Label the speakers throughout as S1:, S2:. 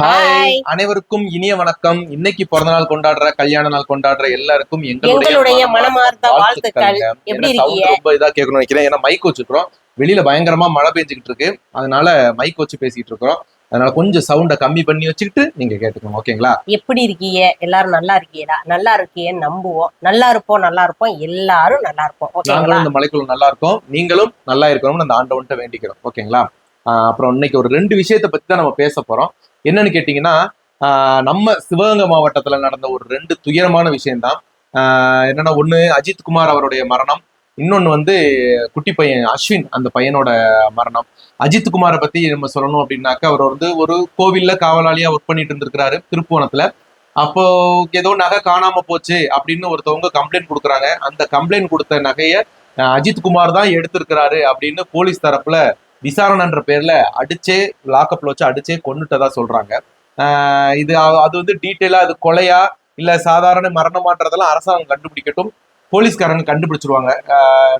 S1: Hi
S2: அனைவருக்கும் இனிய வணக்கம். இன்னைக்கு பிறந்த நாள் கொண்டாடுற கல்யாண நாள் கொண்டாடுற எல்லாருக்கும்
S1: எங்களுடைய மனமார்ந்த வாழ்த்துக்கள். எப்படி இருக்கீங்க?
S2: ரொம்ப இதா கேட்கணும்னு நினைக்கிறேன். ஏன்னா மைக் வச்சுக்கிறோம் வெளியில பயங்கரமா மழை பெஞ்சுக்கிட்டு இருக்கு. அதனால மைக் வச்சு பேசிட்டு இருக்கோம் அதனால கொஞ்சம் சவுண்ட கம்மி பண்ணி வச்சுக்கிட்டு நீங்க கேட்டுக்கணும். ஓகேங்களா?
S1: எப்படி இருக்கீங்க? எல்லாரும் நல்லா இருக்கீங்களா? நல்லா இருக்கீங்கன்னு நம்புவோம். நல்லா இருப்போம் நல்லா இருப்போம். எல்லாரும் நல்லா இருப்போம்.
S2: நாங்களும் இந்த மலைக்குள்ள நல்லா இருக்கோம். நீங்களும் நல்லா இருக்கணும்னு அந்த ஆண்டவன்ட்ட வேண்டிக்கிறோம். ஓகேங்களா? அப்புறம் இன்னைக்கு ஒரு ரெண்டு விஷயத்தை பத்தி தான் நம்ம பேச போறோம். என்னன்னு கேட்டிங்கன்னா ஆஹ் நம்ம சிவகங்கை மாவட்டத்துல நடந்த ஒரு ரெண்டு துயரமான விஷயம்தான். ஆஹ் என்னன்னா ஒண்ணு அஜித் குமார் அவருடைய மரணம். இன்னொன்னு வந்து குட்டி பையன் அஸ்வின் அந்த பையனோட மரணம். அஜித் பற்றி பத்தி நம்ம சொல்லணும் அப்படின்னாக்கா அவர் வந்து ஒரு கோவில்ல காவலாளியாக ஒர்க் பண்ணிட்டு இருந்திருக்கிறாரு திருப்புவனத்தில். அப்போ ஏதோ நகை காணாம போச்சு அப்படின்னு ஒருத்தவங்க கம்ப்ளைண்ட் கொடுக்குறாங்க. அந்த கம்ப்ளைண்ட் கொடுத்த நகையை அஜித்குமார் அஜித் குமார் தான் எடுத்திருக்கிறாரு அப்படின்னு போலீஸ் தரப்புல விசாரணைன்ற பேர்ல அடிச்சே லாக்அப்ல வச்சு அடிச்சே கொண்டுட்டதா சொல்றாங்க. ஆஹ் இது அது வந்து டீட்டெயிலா அது கொலையா இல்ல சாதாரண மரணமான்றதெல்லாம் அரசாங்கம் கண்டுபிடிக்கட்டும் போலீஸ்காரங்க கண்டுபிடிச்சிருவாங்க.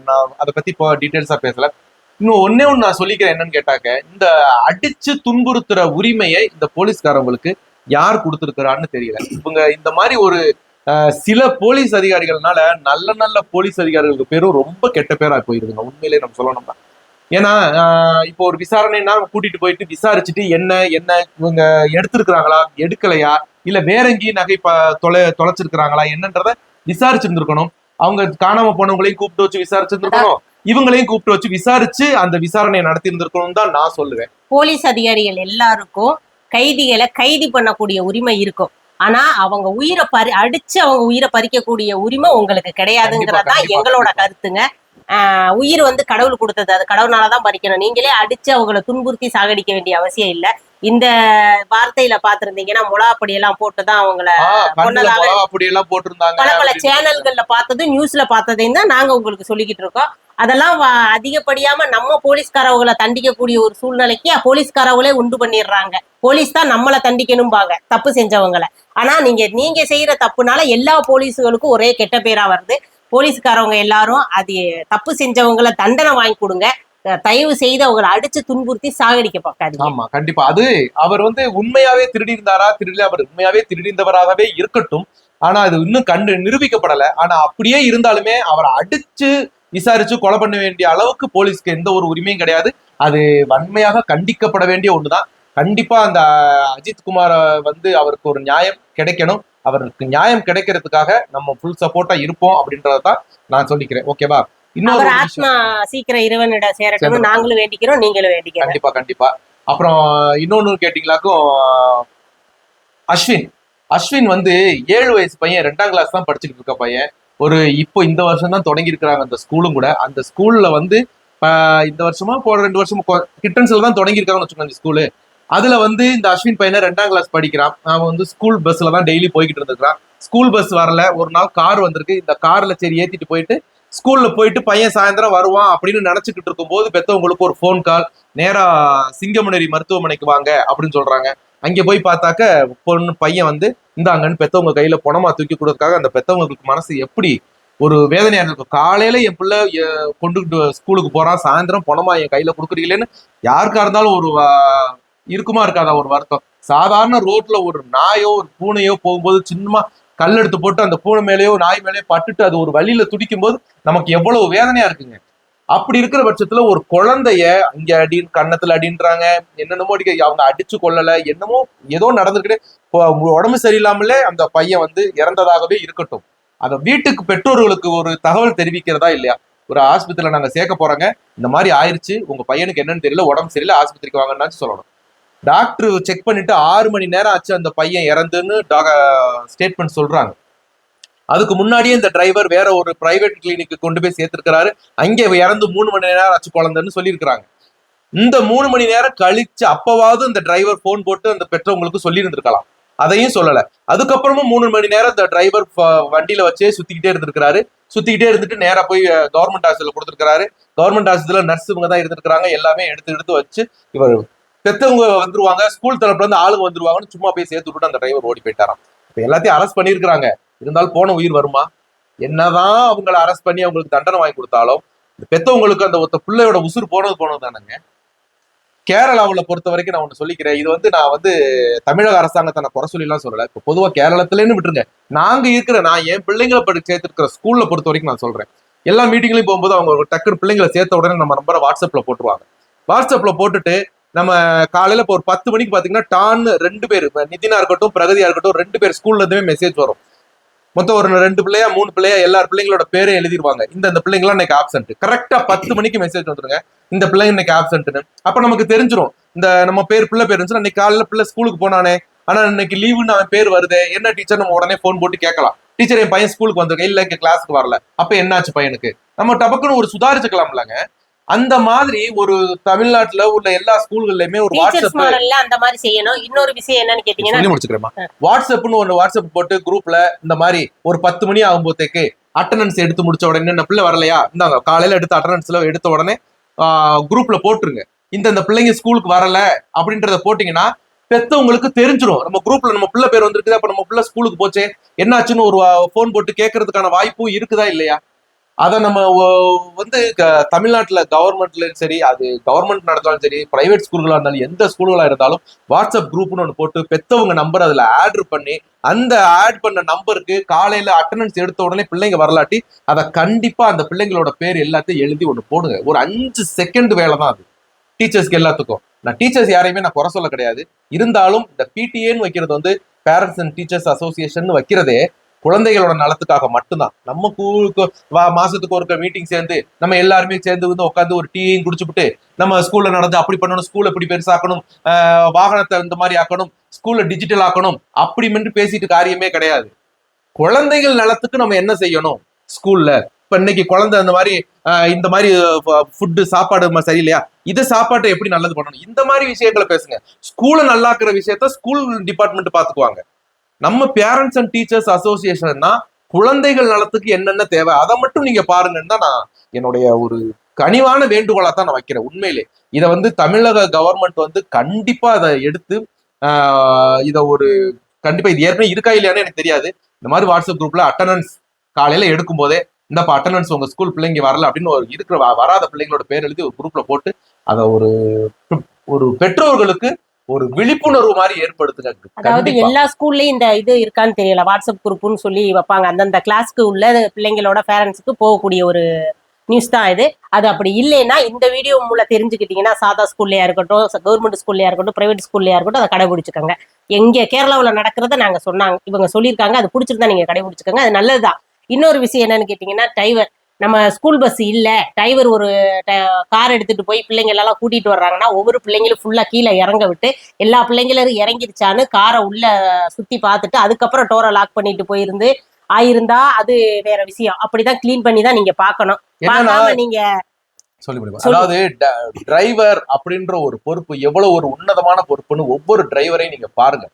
S2: நான் அதை பத்தி இப்போ டீட்டெயில்ஸா பேசல. இன்னும் ஒன்னே ஒன்று நான் சொல்லிக்கிறேன் என்னன்னு கேட்டாக்க இந்த அடிச்சு துன்புறுத்துற உரிமையை இந்த போலீஸ்காரங்களுக்கு யார் கொடுத்துருக்கிறான்னு தெரியல. இவங்க இந்த மாதிரி ஒரு சில போலீஸ் அதிகாரிகள்னால நல்ல நல்ல போலீஸ் அதிகாரிகளுக்கு பேரும் ரொம்ப கெட்ட பேரா போயிருதுங்க. உண்மையிலேயே நம்ம சொல்லணும்னா. ஏன்னா இப்போ ஒரு விசாரணைனா கூட்டிட்டு போயிட்டு விசாரிச்சுட்டு என்ன என்ன இவங்க எடுத்திருக்கிறாங்களா எடுக்கலையா இல்ல வேற எங்கேயும் நகை தொலை தொலைச்சிருக்கிறாங்களா என்னன்றத விசாரிச்சிருந்திருக்கணும். அவங்க காணாம போனவங்களையும் கூப்பிட்டு வச்சு விசாரிச்சிருந்திருக்கணும். இவங்களையும் கூப்பிட்டு வச்சு விசாரிச்சு அந்த விசாரணையை நடத்தி இருந்திருக்கணும் தான் நான் சொல்லுவேன்.
S1: போலீஸ் அதிகாரிகள் எல்லாருக்கும் கைதிகளை கைதி பண்ணக்கூடிய உரிமை இருக்கும். ஆனா அவங்க உயிரை பறி அடிச்சு அவங்க உயிரை பறிக்கக்கூடிய உரிமை உங்களுக்கு கிடையாதுங்கிறதா எங்களோட. கருத்துங்க. உயிர் வந்து கடவுள் கொடுத்தது. அது கடவுளாலதான் பறிக்கணும். நீங்களே அடிச்சு அவங்கள துன்புறுத்தி சாகடிக்க வேண்டிய அவசியம் இல்ல. இந்த வார்த்தையில பாத்திருந்தீங்கன்னா முலாப்படி எல்லாம் போட்டுதான் அவங்கள
S2: ஆஹ் கண்ணுல
S1: பொன்னலாவே-
S2: மிளகா அப்படி எல்லாம் போட்டிருந்தாங்க
S1: பல பல சேனல்கள்ல பார்த்ததும் நியூஸ்ல பார்த்ததையும் தான் நாங்க உங்களுக்கு சொல்லிக்கிட்டு இருக்கோம். அதெல்லாம் அதிகப்படியாம நம்ம போலீஸ்காரவங்களை தண்டிக்கக்கூடிய ஒரு சூழ்நிலைக்கு போலீஸ்காரவங்களே உண்டு பண்ணிடுறாங்க. போலீஸ் தான் நம்மளை தண்டிக்கணும்பாங்க தப்பு செஞ்சவங்கள. ஆனா நீங்க நீங்க செய்யற தப்புனால எல்லா போலீஸுகளுக்கும் ஒரே கெட்ட பேரா வருது. போலீஸ்காரவங்க எல்லாரும் அது தப்பு செஞ்சவங்களை தண்டனை வாங்கி கொடுங்க. தயவு செய்து அவங்களை அடிச்சு துன்புறுத்தி சாகடிக்க பார்க்காது
S2: ஆமா கண்டிப்பா. அது அவர் வந்து உண்மையாவே திருடியிருந்தாரா திருடி அவர் உண்மையாவே திருடிந்தவராகவே இருக்கட்டும். ஆனா அது இன்னும் கண்டு நிரூபிக்கப்படல. ஆனா அப்படியே இருந்தாலுமே அவரை அடிச்சு விசாரிச்சு கொலை பண்ண வேண்டிய அளவுக்கு போலீஸ்க்கு எந்த ஒரு உரிமையும் கிடையாது. அது வன்மையாக கண்டிக்கப்பட வேண்டிய ஒண்ணுதான். கண்டிப்பா அந்த அஜித் குமார வந்து அவருக்கு ஒரு நியாயம் கிடைக்கணும். அவருக்கு நியாயம் கிடைக்கிறதுக்காக நம்ம ஃபுல் சப்போர்ட்டா இருப்போம் அப்படின்றதான் நான் சொல்லிக்கிறேன். ஓகேவா இன்னொரு.
S1: ஆத்மா சீக்கிரம் இறைவனிடம் சேரட்டும். நாங்களும் வேண்டிக்கிறோம் நீங்களும் வேண்டிக்கிறோம்.
S2: கண்டிப்பா கண்டிப்பா. அப்புறம் இன்னொன்னு கேட்டீங்களாக்கும் அஸ்வின். அஸ்வின் வந்து ஏழு வயசு பையன் ரெண்டாம் கிளாஸ் தான் படிச்சுட்டு இருக்க பையன். ஒரு இப்போ இந்த வருஷம் தான் தொடங்கி இருக்கிறாங்க அந்த ஸ்கூலும் கூட. அந்த ஸ்கூல்ல வந்து இந்த வருஷமா போன ரெண்டு வருஷமா கிட்டன்ஸ்ல தான் தொடங்கி இருக்காங்கன்னு வச்சுக்கோங்க ஸ்கூலு அதுல வந்து இந்த அஸ்வின் பையனை ரெண்டாம் கிளாஸ் படிக்கிறான். அவன் வந்து ஸ்கூல் பஸ்ல தான் டெய்லி போய்கிட்டு இருந்துக்கிறான் ஸ்கூல் பஸ் வரல. ஒரு நாள் கார் வந்திருக்கு. இந்த கார்ல சரி ஏத்திட்டு போயிட்டு ஸ்கூல்ல போயிட்டு பையன் சாயந்தரம் வருவான் அப்படின்னு நினைச்சுக்கிட்டு இருக்கும்போது பெத்தவங்களுக்கு ஒரு ஃபோன் கால் நேரா சிங்கமுனரி மருத்துவமனைக்கு வாங்க அப்படின்னு சொல்றாங்க. அங்க போய் பார்த்தாக்க பொண்ணு பையன் வந்து இந்தாங்கன்னு பெத்தவங்க கையில பணமா தூக்கி கொடுக்கறதுக்காக அந்த பெத்தவங்களுக்கு மனசு எப்படி ஒரு வேதனையா இருக்கும் காலையில என் பிள்ளை கொண்டு கொண்டுகிட்டு ஸ்கூலுக்கு போறான். சாயந்தரம் பணமா என் கையில கொடுக்குறீங்களேன்னு யாருக்கா இருந்தாலும் ஒரு இருக்குமா இருக்காதா ஒரு வருத்தம். சாதாரண ரோட்ல ஒரு நாயோ ஒரு பூனையோ போகும்போது சின்னமா கல் எடுத்து போட்டு அந்த பூனை மேலேயோ நாய் மேலேயோ பட்டுட்டு அது ஒரு வழியில துடிக்கும் போது நமக்கு எவ்வளவு வேதனையா இருக்குங்க. அப்படி இருக்கிற பட்சத்துல ஒரு குழந்தைய இங்க அடின்னு கன்னத்துல அடின்றாங்க என்னென்னமோ அடிக்க அவங்க அடிச்சு கொள்ளல என்னமோ ஏதோ நடந்துக்கிட்டே உடம்பு சரியில்லாமலே அந்த பையன் வந்து இறந்ததாகவே இருக்கட்டும். அத வீட்டுக்கு பெற்றோர்களுக்கு ஒரு தகவல் தெரிவிக்கிறதா இல்லையா? ஒரு ஆஸ்பத்திரியில நாங்க சேர்க்க போறாங்க. இந்த மாதிரி ஆயிடுச்சு உங்க பையனுக்கு என்னன்னு தெரியல உடம்பு சரியில்லை ஆஸ்பத்திரிக்கு வாங்கன்னு சொல்லணும். டாக்டர் செக் பண்ணிட்டு ஆறு மணி நேரம் ஆச்சு அந்த பையன் இறந்துன்னு ஸ்டேட்மெண்ட் சொல்றாங்க. அதுக்கு முன்னாடியே இந்த டிரைவர் வேற ஒரு பிரைவேட் கிளினிக்கு கொண்டு போய் சேர்த்திருக்கிறாரு. அங்கே இறந்து மூணு மணி நேரம் ஆச்சு குழந்தைன்னு சொல்லியிருக்கிறாங்க. இந்த மூணு மணி நேரம் கழிச்சு அப்பவாவது இந்த டிரைவர் போன் போட்டு அந்த பெற்றவங்களுக்கு சொல்லியிருந்திருக்கலாம். அதையும் சொல்லல. அதுக்கப்புறமும் மூணு மணி நேரம் இந்த டிரைவர் வண்டியில வச்சே சுத்திக்கிட்டே இருந்திருக்கிறாரு. சுத்திக்கிட்டே இருந்துட்டு நேரா போய் கவர்மெண்ட் ஹாஸ்பிட்டல் கொடுத்திருக்காரு கவர்மெண்ட் ஹாஸ்பிட்டல்ல நர்ஸ் இவங்க தான் இருந்திருக்காங்க எல்லாமே எடுத்து எடுத்து வச்சு இவர் பெத்தவங்க வந்துருவாங்க ஸ்கூல் தரப்புல இருந்து ஆளுங்க வந்துருவாங்கன்னு சும்மா போய் சேர்த்து விட்டு அந்த டிரைவர் ஓடி போயிட்டாராம். இப்ப எல்லாத்தையும் அரெஸ்ட் பண்ணியிருக்கிறாங்க. இருந்தாலும் போன உயிர் வருமா? என்னதான் அவங்கள அரெஸ்ட் பண்ணி அவங்களுக்கு தண்டனை வாங்கி கொடுத்தாலும் இந்த பெத்தவங்களுக்கு அந்த ஒருத்த பிள்ளையோட உசுறு போனது போனது தானேங்க. கேரளாவில் பொறுத்த வரைக்கும் நான் ஒன்று சொல்லிக்கிறேன். இது வந்து நான் வந்து தமிழக அரசாங்கத்தை நான் குறை சொல்லிலாம் சொல்லலை. இப்போ பொதுவாக கேரளத்துலன்னு விட்டுருங்க. நாங்கள் இருக்கிற நான் என் பிள்ளைங்களை படி சேர்த்துருக்கிற ஸ்கூலில் பொறுத்த வரைக்கும் நான் சொல்கிறேன் எல்லா மீட்டிங்லையும் போகும்போது அவங்க டக்குனு பிள்ளைங்களை சேர்த்த உடனே நம்ம நம்பரை வாட்ஸ்அப்பில் போட்டுருவாங்க. வாட்ஸ்அப்பில் போட்டுட்டு நம்ம காலையில இப்போ ஒரு பத்து மணிக்கு பாத்தீங்கன்னா டான்னு ரெண்டு பேர் நிதினா இருக்கட்டும் பிரகதியா இருக்கட்டும் ரெண்டு பேர் ஸ்கூல்ல இருந்துமே மெசேஜ் வரும். மொத்தம் ஒரு ரெண்டு பிள்ளையா மூணு பிள்ளையா எல்லா பிள்ளைங்களோட பேரை எழுதிருவாங்க. இந்த இந்த பிள்ளைங்களாம் இன்னைக்கு ஆப்சென்ட் கரெக்டா பத்து மணிக்கு மெசேஜ் வந்துருங்க. இந்த பிள்ளைங்க இன்னைக்கு ஆப்சென்ட்னு அப்ப நமக்கு தெரிஞ்சிடும் இந்த நம்ம பேர் பிள்ளை பேர் இருந்துச்சுன்னா இன்னைக்கு காலையில பிள்ளை ஸ்கூலுக்கு போனானே ஆனா இன்னைக்கு லீவுன்னு அவன் பேர் வருது என்ன டீச்சர் நம்ம உடனே ஃபோன் போட்டு கேட்கலாம். டீச்சர் என் பையன் ஸ்கூலுக்கு வந்திருக்கேன் இல்ல இங்க கிளாஸ்க்கு வரல. அப்ப என்னாச்சு பையனுக்கு? நம்ம டபக்குன்னு ஒரு சுதாரிச்சுக்கலாம்லங்க. அந்த மாதிரி ஒரு தமிழ்நாட்டுல உள்ள எல்லா ஸ்கூல்கள்லயுமே ஒரு வாட்ஸ்அப்
S1: அந்த மாதிரி செய்யணும். இன்னொரு விஷயம் என்னன்னு கேட்டீங்கன்னா
S2: முடிச்சுக்கிறேமா வாட்ஸ்அப்னு ஒன்று வாட்ஸ்அப் போட்டு குரூப்ல இந்த மாதிரி ஒரு பத்து மணி ஆகும்போதேக்கு அட்டண்டன்ஸ் எடுத்து முடிச்ச உடனே இந்த பிள்ளை வரலையா? இந்தாங்க காலையில எடுத்த அட்டண்டன்ஸ்ல எடுத்த உடனே குரூப்ல போட்டுருங்க. இந்த இந்த பிள்ளைங்க ஸ்கூலுக்கு வரல அப்படின்றத போட்டீங்கன்னா பெத்தவங்களுக்கு தெரிஞ்சிரும். நம்ம குரூப்ல நம்ம பிள்ளை பேர் வந்திருக்குது? அப்ப நம்ம பிள்ளை ஸ்கூலுக்கு போச்சே. என்னாச்சுன்னு ஒரு ஃபோன் போட்டு கேட்கறதுக்கான வாய்ப்பும் இருக்குதா இல்லையா? அதை நம்ம வந்து க- தமிழ்நாட்டுல சரி அது கவர்மெண்ட் நடந்தாலும் சரி பிரைவேட் ஸ்கூல்களாக இருந்தாலும் எந்த ஸ்கூல்களாக இருந்தாலும் வாட்ஸ்அப் குரூப்னு ஒன்று போட்டு பெற்றவங்க நம்பர் அதில் ஆட்ரு பண்ணி அந்த ஆட் பண்ண நம்பருக்கு காலையில் அட்டண்டன்ஸ் எடுத்த உடனே பிள்ளைங்க வரலாட்டி அதை கண்டிப்பாக அந்த பிள்ளைங்களோட பேர் எல்லாத்தையும் எழுதி ஒன்று போடுங்க. ஒரு அஞ்சு செகண்ட் வேலை தான் அது. டீச்சர்ஸ்க்கு எல்லாத்துக்கும். நான் டீச்சர்ஸ் யாரையுமே நான் குறை சொல்ல கிடையாது. இருந்தாலும் இந்த பிடிஏன்னு வைக்கிறது வந்து பேரண்ட்ஸ் அண்ட் டீச்சர்ஸ் அசோசியேஷன் வைக்கிறதே குழந்தைகளோட நலத்துக்காக மட்டும்தான். நம்ம கூ- வா- மாசத்துக்கு ஒருக்க மீட்டிங் சேர்ந்து நம்ம எல்லாருமே சேர்ந்து வந்து உட்காந்து ஒரு டீயும் குடிச்சுப்புட்டு நம்ம ஸ்கூல்ல நடந்து அப்படி பண்ணணும் ஸ்கூல் இப்படி பெருசாக்கணும் வாகனத்தை இந்த மாதிரி ஆக்கணும் ஸ்கூல்ல டிஜிட்டல் ஆக்கணும் அப்படி மென்று பேசிட்டு காரியமே கிடையாது. குழந்தைகள் நலத்துக்கு நம்ம என்ன செய்யணும்? ஸ்கூல்ல இப்ப இன்னைக்கு குழந்தை அந்த மாதிரி இந்த மாதிரி ஃபுட்டு சாப்பாடு சரியில்லையா? இது சாப்பாட்டை எப்படி நல்லது பண்ணணும்? இந்த மாதிரி விஷயங்களை பேசுங்க. ஸ்கூலை நல்லாக்குற விஷயத்த ஸ்கூல் டிபார்ட்மெண்ட் பாத்துக்குவாங்க. நம்ம பேரண்ட்ஸ் அண்ட் டீச்சர்ஸ் அசோசியேஷன்னா குழந்தைகள் நலத்துக்கு என்னென்ன தேவை? அதை மட்டும் நீங்க பாருங்கன்னு தான் நான் என்னுடைய ஒரு கனிவான வேண்டுகோளா தான் நான் வைக்கிறேன் உண்மையிலே. இதை வந்து தமிழக கவர்மெண்ட் வந்து கண்டிப்பா அதை எடுத்து இதை ஒரு கண்டிப்பா இது ஏற்கனவே இருக்கா இல்லையான்னு எனக்கு தெரியாது. இந்த மாதிரி வாட்ஸ்அப் குரூப்ல அட்டண்டன்ஸ் காலையில எடுக்கும் போதே இந்தப்பா அட்டண்டன்ஸ் உங்க ஸ்கூல் பிள்ளைங்க வரல அப்படின்னு ஒரு இருக்கிற வ- வராத பிள்ளைங்களோட பேர் எழுதி ஒரு குரூப்ல போட்டு அதை ஒரு ஒரு பெற்றோர்களுக்கு ஒரு விழிப்புணர்வு மாதிரி ஏற்படுத்துங்க.
S1: அதாவது. எல்லா ஸ்கூல்லயும் இந்த இது இருக்கான்னு தெரியல. வாட்ஸ்அப் குரூப்னு சொல்லி வைப்பாங்க. அந்தந்த கிளாஸ்க்கு உள்ள பிள்ளைங்களோட பேரண்ட்ஸ்க்கு போகக்கூடிய ஒரு நியூஸ் தான் இது. அது அப்படி இல்லைன்னா இந்த வீடியோ மூலம் தெரிஞ்சுக்கிட்டீங்கன்னா சாதா ஸ்கூல்லையா இருக்கட்டும் கவர்மெண்ட் ஸ்கூல்லையா இருக்கட்டும் பிரைவேட் ஸ்கூல்லையா இருக்கட்டும் அதை கடைபிடிச்சுக்கோங்க. எங்க கேரளாவுல நடக்கிறத நாங்க சொன்னாங்க இவங்க சொல்லியிருக்காங்க. அது பிடிச்சிருந்தா நீங்க கடைபிடிச்சுக்கோங்க. அது நல்லதுதான். இன்னொரு விஷயம் என்னன்னு கேட்டீங்கன்னா டிரைவர் நம்ம ஸ்கூல் பஸ் இல்ல டிரைவர் ஒரு கார் எடுத்துட்டு போய் பிள்ளைங்க எல்லாம் கூட்டிட்டு வர்றாங்கன்னா ஒவ்வொரு பிள்ளைங்களும் ஃபுல்லா கீழே இறங்க விட்டு எல்லா பிள்ளைங்களும் இறங்கிருச்சான்னு காரை உள்ள சுத்தி பார்த்துட்டு அதுக்கப்புறம் டோரை லாக் பண்ணிட்டு போயிருந்து ஆயிருந்தா அது வேற விஷயம். அப்படிதான் க்ளீன் பண்ணி தான் நீங்க பார்க்கணும்.
S2: என்னன்னா
S1: பார்க்காம நீங்க சொல்லு.
S2: அதாவது டிரைவர் அப்படின்ற ஒரு பொறுப்பு எவ்வளவு ஒரு உன்னதமான பொறுப்புன்னு ஒவ்வொரு டிரைவரையும் நீங்க பாருங்க.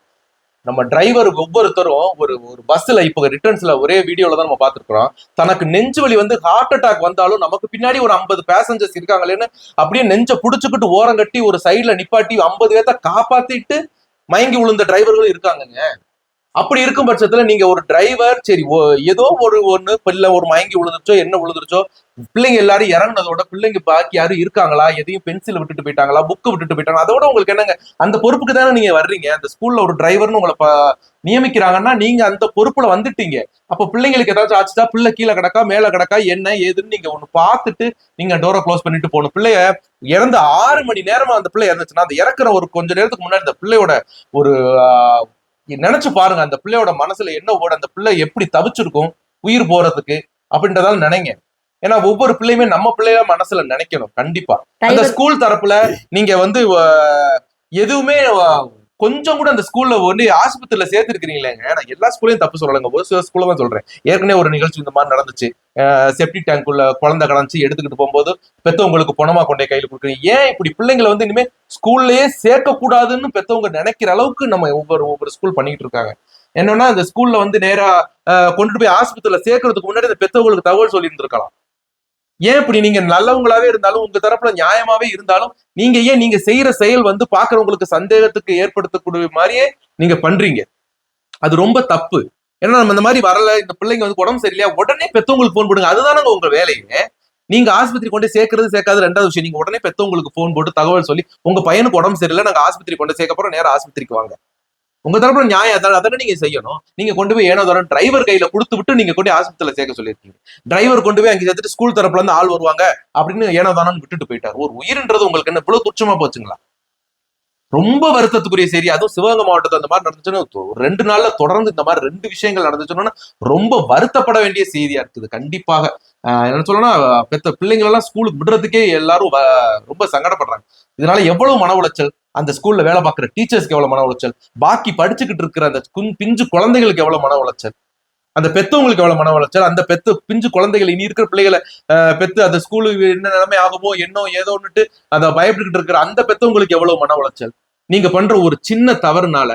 S2: நம்ம டிரைவர் ஒவ்வொருத்தரும் ஒரு ஒரு பஸ்ல இப்போ ரிட்டர்ன்ஸ்ல ஒரே வீடியோல தான் நம்ம பார்த்திருக்கிறோம். தனக்கு நெஞ்சு வலி வந்து ஹார்ட் அட்டாக் வந்தாலும் நமக்கு பின்னாடி ஒரு ஐம்பது பேசஞ்சர்ஸ் இருக்காங்களேன்னு அப்படியே நெஞ்ச புடிச்சுக்கிட்டு ஓரம் கட்டி ஒரு சைடுல நிப்பாட்டி ஐம்பது பேர்த்த காப்பாத்திட்டு மயங்கி விழுந்த டிரைவர்களும் இருக்காங்கங்க. அப்படி இருக்கும் பட்சத்துல நீங்க ஒரு டிரைவர் சரி ஏதோ ஒரு ஒண்ணு பிள்ளை ஒரு மயங்கி விழுந்துருச்சோ என்ன விழுந்துருச்சோ பிள்ளைங்க எல்லாரும் இறங்குனதோட பிள்ளைங்க பாக்கி யாரும் இருக்காங்களா? எதையும் பென்சில் விட்டுட்டு போயிட்டாங்களா? புக்கு விட்டுட்டு போயிட்டாங்களா? அதோட உங்களுக்கு என்னங்க? அந்த பொறுப்புக்கு தானே நீங்க வர்றீங்க? அந்த ஸ்கூல்ல ஒரு டிரைவர்னு உங்களை நியமிக்கிறாங்கன்னா நீங்க அந்த பொறுப்புல வந்துட்டீங்க. அப்ப பிள்ளைங்களுக்கு ஏதாச்சும் ஆச்சுட்டா பிள்ளை கீழே கிடக்கா மேல கிடக்கா என்ன ஏதுன்னு நீங்க ஒண்ணு பார்த்துட்டு நீங்க டோரை க்ளோஸ் பண்ணிட்டு போகணும். பிள்ளைய இறந்து ஆறு மணி நேரமா அந்த பிள்ளை இறந்துச்சுன்னா அந்த இறக்குற ஒரு கொஞ்ச நேரத்துக்கு முன்னாடி அந்த பிள்ளையோட ஒரு நினைச்சு பாருங்க அந்த பிள்ளையோட மனசுல என்ன ஓட அந்த பிள்ளை எப்படி தவிச்சிருக்கும் உயிர் போறதுக்கு அப்படின்றதால நினைங்க. ஏன்னா ஒவ்வொரு பிள்ளையுமே நம்ம பிள்ளைய மனசுல நினைக்கணும் கண்டிப்பா. அந்த ஸ்கூல் தரப்புல நீங்க வந்து எதுவுமே கொஞ்சம் கூட அந்த ஸ்கூல்ல வந்து ஆஸ்பத்திரியில சேர்த்துருக்கிறீங்களேங்க நான் எல்லா ஸ்கூலையும் தப்பு சொல்லலைங்க. ஒரு சில ஸ்கூல்ல தான் சொல்றேன். ஏற்கனவே ஒரு நிகழ்ச்சி இந்த மாதிரி நடந்துச்சு. செப்டி டேங்க்குள்ள குழந்தை கலந்துச்சு எடுத்துக்கிட்டு போகும்போது பெத்தவங்களுக்கு பணமா கொண்டே கையில கொடுக்குறீங்க ஏன் இப்படி பிள்ளைங்களை வந்து இனிமே ஸ்கூல்லயே சேர்க்க கூடாதுன்னு பெத்தவங்க நினைக்கிற அளவுக்கு நம்ம ஒவ்வொரு ஒவ்வொரு ஸ்கூல் பண்ணிட்டு இருக்காங்க. என்னன்னா இந்த ஸ்கூல்ல வந்து நேரா கொண்டு கொண்டுட்டு போய் ஆஸ்பத்திரியில சேர்க்கறதுக்கு முன்னாடி இந்த பெத்தவங்களுக்கு தகவல் சொல்லி இருந்திருக்கலாம் ஏன் இப்படி நீங்க நல்லவங்களாவே இருந்தாலும் உங்க தரப்புல நியாயமாவே இருந்தாலும் நீங்க ஏன் நீங்க செய்யற செயல் வந்து பாக்குறவங்களுக்கு சந்தேகத்துக்கு ஏற்படுத்தக்கூடிய மாதிரியே நீங்க பண்றீங்க. அது ரொம்ப தப்பு. ஏன்னா நம்ம இந்த மாதிரி வரல இந்த பிள்ளைங்க வந்து உடம்பு சரியில்லையா? உடனே பெத்தவங்களுக்கு போன் போடுங்க. அதுதானங்க உங்க வேலைங்க நீங்க ஆஸ்பத்திரி கொண்டு சேர்க்கறது சேர்க்காது ரெண்டாவது விஷயம். நீங்க உடனே பெத்தவங்களுக்கு ஃபோன் போட்டு தகவல் சொல்லி உங்க பையனுக்கு உடம்பு சரியில்லை நாங்க ஆஸ்பத்திரி கொண்டு சேர்க்க போறோம் நேரம் ஆஸ்பத்திரிக்கு வாங்க. உங்க தரப்புல நியாயம் அதான் அதனை நீங்க செய்யணும். நீங்க கொண்டு போய் ஏனோ தரம் டிரைவர் கையில கொடுத்து விட்டு நீங்க கொண்டு ஆஸ்பத்திரியில சேர்க்க சொல்லியிருக்கீங்க. டிரைவர் கொண்டு போய் அங்க சேர்த்துட்டு ஸ்கூல் தரப்புல இருந்து ஆள் வருவாங்க அப்படின்னு ஏனோ தானம் விட்டுட்டு போயிட்டாரு. ஒரு உயிர்ன்றது உங்களுக்கு என்ன இவ்வளவு துச்சமா போச்சுங்களா? ரொம்ப வருத்தத்துக்குரிய செய்தி. அதுவும் சிவகங்கை மாவட்டத்துல அந்த மாதிரி நடந்துச்சுன்னா ரெண்டு நாள்ல தொடர்ந்து இந்த மாதிரி ரெண்டு விஷயங்கள் நடந்துச்சுன்னா ரொம்ப வருத்தப்பட வேண்டிய செய்தியா இருக்குது. கண்டிப்பாக. ஆஹ் என்ன சொல்லணும்னா பெத்த பிள்ளைங்களெல்லாம் ஸ்கூலுக்கு விடுறதுக்கே எல்லாரும் ரொம்ப சங்கடப்படுறாங்க. இதனால எவ்வளவு மன உளைச்சல் அந்த ஸ்கூல்ல வேலை பார்க்குற டீச்சர்ஸ்க்கு எவ்வளவு மன உளைச்சல்? பாக்கி படிச்சுக்கிட்டு இருக்கிற அந்த குஞ்- பிஞ்சு குழந்தைகளுக்கு எவ்வளவு மன உளைச்சல்? அந்த பெத்தவங்களுக்கு எவ்வளவு மன உளைச்சல்? அந்த பெத்து பிஞ்சு குழந்தைகள் இனி இருக்கிற பிள்ளைகளை ஆஹ் பெத்து அந்த ஸ்கூலுக்கு என்ன நிலைமை ஆகுமோ என்னோ ஏதோ ஒன்றுட்டு அதை பயப்பட்டுக்கிட்டு இருக்கிற அந்த பெத்தவங்களுக்கு எவ்வளவு மன உளைச்சல்? நீங்க பண்ற ஒரு சின்ன தவறுனால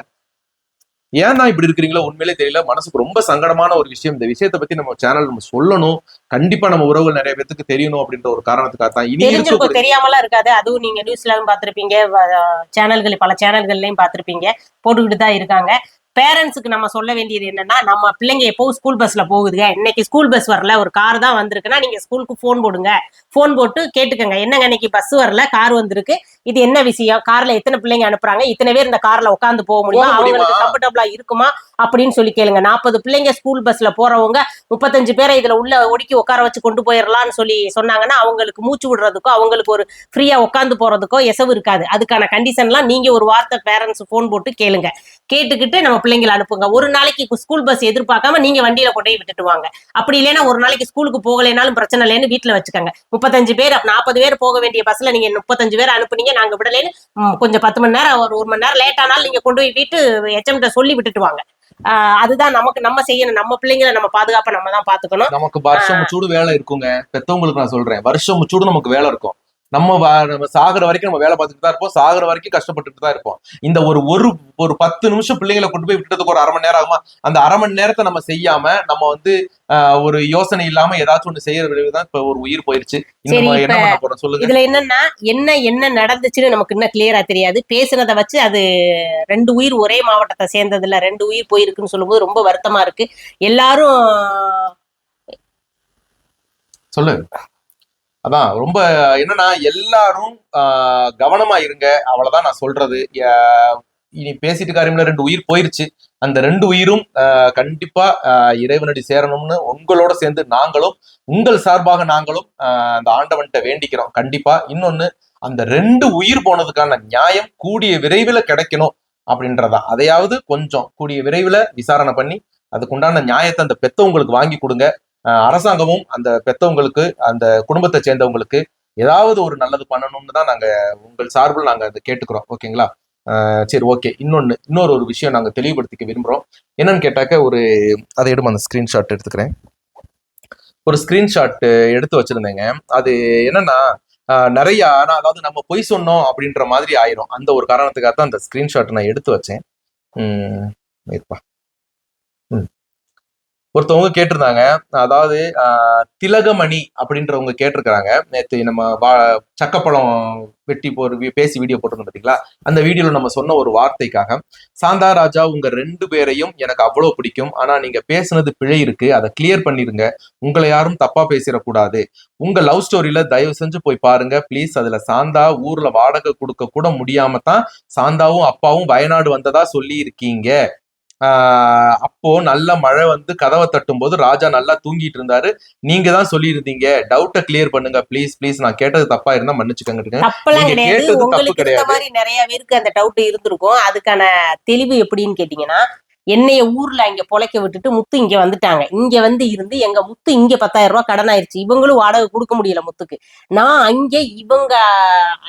S2: ஏன் தான் இப்படி இருக்கிறீங்களோ உண்மையிலே தெரியல. மனசுக்கு ரொம்ப சங்கடமான ஒரு விஷயம். இந்த விஷயத்தை பத்தி நம்ம சேனல் நம்ம சொல்லணும். கண்டிப்பா நம்ம உறவுகள் நிறைய பேத்துக்கு தெரியணும் அப்படின்ற ஒரு காரணத்துக்காக தான் இனி
S1: தெரிஞ்சிருக்கும். தெரியாமலாம் இருக்காது. அதுவும் நீங்க நியூஸ்லயும் பார்த்திருப்பீங்க. சேனல்கள் பல சேனல்கள்லயும் பார்த்திருப்பீங்க. போட்டுக்கிட்டு தான் இருக்காங்க. பேரண்ட்ஸுக்கு நம்ம சொல்ல வேண்டியது என்னன்னா நம்ம பிள்ளைங்க எப்போ ஸ்கூல் பஸ்ல போகுதுங்க. இன்னைக்கு ஸ்கூல் பஸ் வரல ஒரு கார் தான் வந்திருக்குன்னா நீங்க ஸ்கூலுக்கு ஃபோன் போடுங்க. ஃபோன் போட்டு கேட்டுக்கங்க. என்னங்க இன்னைக்கு பஸ் வரல கார் வந்திருக்கு. இது என்ன விஷயம்? கார்ல எத்தனை பிள்ளைங்க அனுப்புறாங்க? இத்தனை பேர் இந்த கார்ல உட்காந்து போக முடியுமா? அவங்களுக்கு கம்ஃபர்டபுளா இருக்குமா? அப்படின்னு சொல்லி கேளுங்க. நாற்பது பிள்ளைங்க ஸ்கூல் பஸ்ல போறவங்க முப்பத்தஞ்சு பேரை இதுல உள்ள ஒடுக்கி உட்கார வச்சு கொண்டு போயிடலாம்னு சொல்லி சொன்னாங்கன்னா அவங்களுக்கு மூச்சு விடுறதுக்கோ அவங்களுக்கு ஒரு ஃப்ரீயா உட்காந்து போறதுக்கோ எசவு இருக்காது. அதுக்கான கண்டிஷன்லாம் நீங்க ஒரு வார்த்தை பேரண்ட்ஸ் ஃபோன் போட்டு கேளுங்க. கேட்டுக்கிட்டு நம்ம பிள்ளைங்களை அனுப்புங்க. ஒரு நாளைக்கு ஸ்கூல் பஸ் எதிர்பார்க்காம நீங்க வண்டியில கொண்டு விட்டுட்டு வாங்க. அப்படி இல்லைன்னா ஒரு நாளைக்கு ஸ்கூலுக்கு போகலைனாலும் பிரச்சனை இல்லைன்னு வீட்டுல வச்சுக்கோங்க. முப்பத்தஞ்சு பேர் நாற்பது பேர் போக வேண்டிய பஸ்ல நீங்க முப்பத்தஞ்சு பேர் அனுப்புனீங்க நாங்க விடலைன்னு கொஞ்சம் பத்து மணி நேரம் ஒரு ஒரு மணி நேரம் லேட் ஆனாலும் நீங்க கொண்டு போய் வீட்டு எச்எம்கிட்ட சொல்லி விட்டுட்டு வாங்க. அதுதான் நமக்கு நம்ம செய்யணும். நம்ம பிள்ளைங்களை நம்ம பாதுகாப்பா நம்ம தான் பாத்துக்கணும்
S2: நமக்கு வருஷம் முச்சூடு வேலை இருக்குங்க. பெத்தவங்களுக்கு நான் சொல்றேன். வருஷம் முச்சூடு நமக்கு வேலை இருக்கும். நம்ம நம்ம சாகுற வரைக்கும் நம்ம வேலை பார்த்துட்டு தான் இருப்போம். சாகுற வரைக்கும் கஷ்டப்பட்டுட்டு தான் இருப்போம். இந்த ஒரு ஒரு ஒரு பத்து நிமிஷம் பிள்ளைங்களை கொண்டு போய் விட்டுறதுக்கு ஒரு அரை மணி நேரம் ஆகுமா? அந்த அரை மணி நேரத்தை நம்ம செய்யாம நம்ம வந்து ஒரு யோசனை இல்லாம ஏதாச்சும் ஒண்ணு செய்யற விளைவுதான் இப்ப ஒரு உயிர் போயிருச்சு. என்ன பண்ண போறோம் சொல்லுங்க.
S1: இதுல என்னன்னா என்ன என்ன நடந்துச்சுன்னு நமக்கு இன்னும் கிளியரா தெரியாது. பேசுனதை வச்சு அது ரெண்டு உயிர் ஒரே மாவட்டத்தை சேர்ந்ததுல ரெண்டு உயிர் போயிருக்குன்னு சொல்லும்போது ரொம்ப வருத்தமா இருக்கு. எல்லாரும்
S2: சொல்லு. அதான் ரொம்ப என்னன்னா எல்லாரும் கவனமா இருங்க. அவ்வளவுதான் நான் சொல்றது. இனி பேசிட்டு காரியம்ல ரெண்டு உயிர் போயிருச்சு. அந்த ரெண்டு உயிரும் கண்டிப்பா இறைவனடி சேரணும்னு உங்களோட சேர்ந்து நாங்களும் உங்கள் சார்பாக நாங்களும் அந்த ஆண்டவன்கிட்ட வேண்டிக்கிறோம். கண்டிப்பா இன்னொன்னு அந்த ரெண்டு உயிர் போனதுக்கான நியாயம் கூடிய விரைவில் கிடைக்கணும் அப்படின்றதா. அதையாவது கொஞ்சம் கூடிய விரைவில் விசாரணை பண்ணி அதுக்குண்டான நியாயத்தை அந்த பெத்தவங்களுக்கு வாங்கி கொடுங்க. அரசாங்கமும் அந்த பெத்தவங்களுக்கு அந்த குடும்பத்தை சேர்ந்தவங்களுக்கு ஏதாவது ஒரு நல்லது பண்ணணும்னு தான் நாங்க உங்கள் சார்பில் நாங்க அதை கேட்டுக்கிறோம். ஓகேங்களா? சரி ஓகே. இன்னொன்று இன்னொரு ஒரு விஷயம் நாங்கள் தெளிவுபடுத்திக்க விரும்புகிறோம் என்னன்னு கேட்டாக்க ஒரு அதை எடுமா அந்த ஸ்க்ரீன்ஷாட் எடுத்துக்கிறேன். ஒரு ஸ்க்ரீன்ஷாட் எடுத்து வச்சிருந்தேங்க. அது என்னன்னா நிறைய ஆனால் அதாவது நம்ம பொய் சொன்னோம் அப்படின்ற மாதிரி ஆயிரும். அந்த ஒரு காரணத்துக்காக தான் அந்த ஸ்க்ரீன்ஷாட் நான் எடுத்து வச்சேன். இருப்பா ஒருத்தவங்க கேட்டிருந்தாங்க. அதாவது திலகமணி அப்படின்றவங்க கேட்டிருக்கிறாங்க. நேற்று நம்ம வா- சக்கப்பழம் வெட்டி போர் பேசி வீடியோ போட்டிருந்தோம் பார்த்தீங்களா அந்த வீடியோவில் நம்ம சொன்ன ஒரு வார்த்தைக்காக சாந்தா ராஜா உங்க ரெண்டு பேரையும் எனக்கு அவ்வளோ பிடிக்கும். ஆனா நீங்க பேசுனது பிழை இருக்கு. அதை கிளியர் பண்ணிருங்க. உங்களை யாரும் தப்பா பேசிடக்கூடாது. உங்க லவ் ஸ்டோரியில தயவு செஞ்சு போய் பாருங்க. ப்ளீஸ் அதுல சாந்தா ஊர்ல வாடகை கொடுக்க கூட முடியாம தான் சாந்தாவும் அப்பாவும் வயநாடு வந்ததா சொல்லி இருக்கீங்க அப்போ நல்ல மழை வந்து கதவை தட்டும் போது ராஜா நல்லா தூங்கிட்டு இருந்தாரு. நீங்க தான் சொல்லியிருந்தீங்க டவுட்டை கிளியர் பண்ணுங்க. ப்ளீஸ் ப்ளீஸ் நான் கேட்டது தப்பா இருந்தா மன்னிச்சுக்கங்க கேட்டது தப்பு கிடையாது.
S1: மாதிரி நிறைய பேருக்கு அந்த டவுட் இருந்திருக்கும். அதுக்கான தெளிவு எப்படின்னு கேட்டீங்கன்னா என்னைய ஊர்ல இங்க பொழைக்க விட்டுட்டு முத்து இங்க வந்துட்டாங்க. இங்க வந்து இருந்து எங்க முத்து இங்க பத்தாயிரம் ரூபாய் கடன் ஆயிருச்சு. இவங்களும் வாடகை கொடுக்க முடியல முத்துக்கு. நான் அங்க இவங்க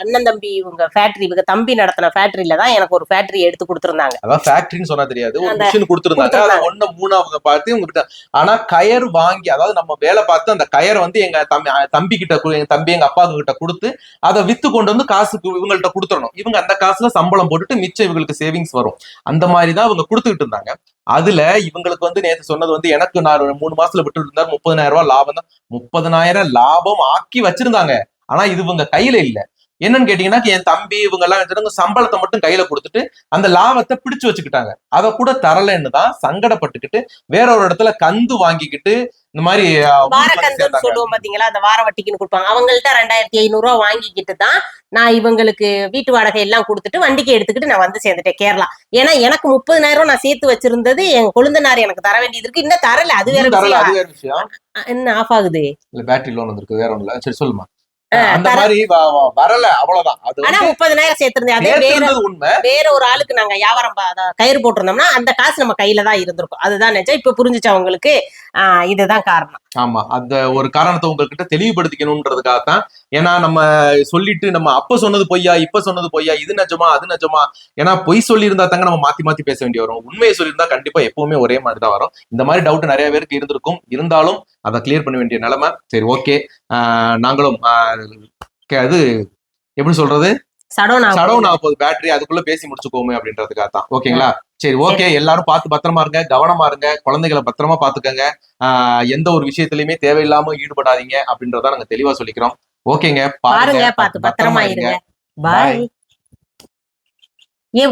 S1: அண்ணன் தம்பி இவங்க ஃபேக்டரி இவங்க தம்பி நடத்தின ஃபேக்டரியில தான் எனக்கு ஒரு ஃபேக்டரி எடுத்து கொடுத்துருந்தாங்க.
S2: அதான் ஃபேக்டரின்னு சொன்னா தெரியாது. ஒரு மிஷின் கொடுத்துருந்தாங்க. அதை ஒண்ணு மூணாவது பார்த்து உங்க கிட்ட ஆனா கயர் வாங்கி அதாவது நம்ம வேலை பார்த்து அந்த கயரை வந்து எங்க தம்பி தம்பி கிட்ட எங்க தம்பி எங்க அப்பா கிட்ட கொடுத்து அதை வித்து கொண்டு வந்து காசுக்கு இவங்கள்ட்ட கொடுத்துடணும். இவங்க அந்த காசுல சம்பளம் போட்டுட்டு மிச்சம் இவங்களுக்கு சேவிங்ஸ் வரும். அந்த மாதிரி தான் இவங்க கொடுத்துக்கிட்டு இருந்தாங்க. அதுல இவங்களுக்கு வந்து நேத்து சொன்னது வந்து எனக்கு நான் மூணு மாசத்துல விட்டு இருந்தார் முப்பதனாயிரம் ரூபாய் லாபம் தான் முப்பதனாயிரம் லாபம் ஆக்கி வச்சிருந்தாங்க. ஆனா இது இவங்க கையில இல்ல. என்னன்னு கேட்டீங்கன்னா என் தம்பி இவங்க எல்லாம் வச்சிருந்தவங்க சம்பளத்தை மட்டும் கையில கொடுத்துட்டு அந்த லாபத்தை பிடிச்சு வச்சுக்கிட்டாங்க. அதை கூட தரலைன்னு தான் சங்கடப்பட்டுக்கிட்டு வேற ஒரு இடத்துல கந்து வாங்கிக்கிட்டு இந்த மாதிரி
S1: வாரக்கந்துன்னு. சொல்லுவோம் பாத்தீங்களா? அந்த வார வட்டிக்குன்னு கொடுப்பாங்க. அவங்கள்ட்ட ரெண்டாயிரத்தி ஐநூறு ரூபா வாங்கிக்கிட்டு தான் நான் இவங்களுக்கு வீட்டு வாடகை எல்லாம் கொடுத்துட்டு வண்டிக்கு எடுத்துக்கிட்டு நான் வந்து சேர்ந்துட்டேன் கேரளா. ஏன்னா எனக்கு முப்பதினாயிரம் நான் சேர்த்து வச்சிருந்தது என் கொழுந்தனார் எனக்கு தர வேண்டியது இருக்கு. இன்னும் தரல. அது வேற விஷயம். என்ன ஆஃப் ஆகுது.
S2: இல்ல பேட்டரி லோன் வந்திருக்கு. வேற இல்ல சரி சொல்லுமா அந்த
S1: தர-
S2: மாதிரி வரல அவ்வளவுதான். அது
S1: ஆனா முப்பதினாயிரம் சேர்த்திருந்தேன். அதே வேற
S2: உண்மை.
S1: வேற ஒரு ஆளுக்கு நாங்க வியாபாரம் கயிறு போட்டிருந்தோம்னா அந்த காசு நம்ம கையில தான் இருந்திருக்கும். அதுதான் நினைச்சா இப்ப புரிஞ்சுச்சு அவங்களுக்கு ஆஹ் இதுதான் காரணம்.
S2: ஆமா. அந்த ஒரு காரணத்தை உங்ககிட்ட தெளிவுபடுத்திக்கணும்ன்றதுக்காகத்தான் ஏன்னா நம்ம சொல்லிட்டு நம்ம அப்ப சொன்னது பொய்யா இப்ப சொன்னது பொய்யா இது நிஜமா அது நிஜமா? ஏன்னா பொய் சொல்லியிருந்தா தாங்க நம்ம மாத்தி மாத்தி பேச வேண்டி வரும். உண்மையை சொல்லியிருந்தா கண்டிப்பா எப்பவுமே ஒரே மாதிரி தான் வரும். இந்த மாதிரி டவுட் நிறைய பேருக்கு இருந்திருக்கும். இருந்தாலும் அதை கிளியர் பண்ண வேண்டிய நிலைமை. சரி ஓகே நாங்களும் அது எப்படி சொல்றது? சடவுன் ஆக போகுது. பேட்டரி அதுக்குள்ள பேசி முடிச்சுக்கோமே அப்படின்றதுக்காக தான். ஓகேங்களா? சரி ஓகே எல்லாரும் பார்த்து பத்திரமா இருங்க. கவனமா இருங்க. குழந்தைகளை பத்திரமா பாத்துக்கங்க எந்த ஒரு விஷயத்திலயுமே தேவையில்லாம ஈடுபடாதீங்க அப்படின்றத நாங்க தெளிவா சொல்லிக்கிறோம். ஓகேங்க
S1: பாருங்க பார்த்து பத்திரமா இருங்க. பாய் ஏன்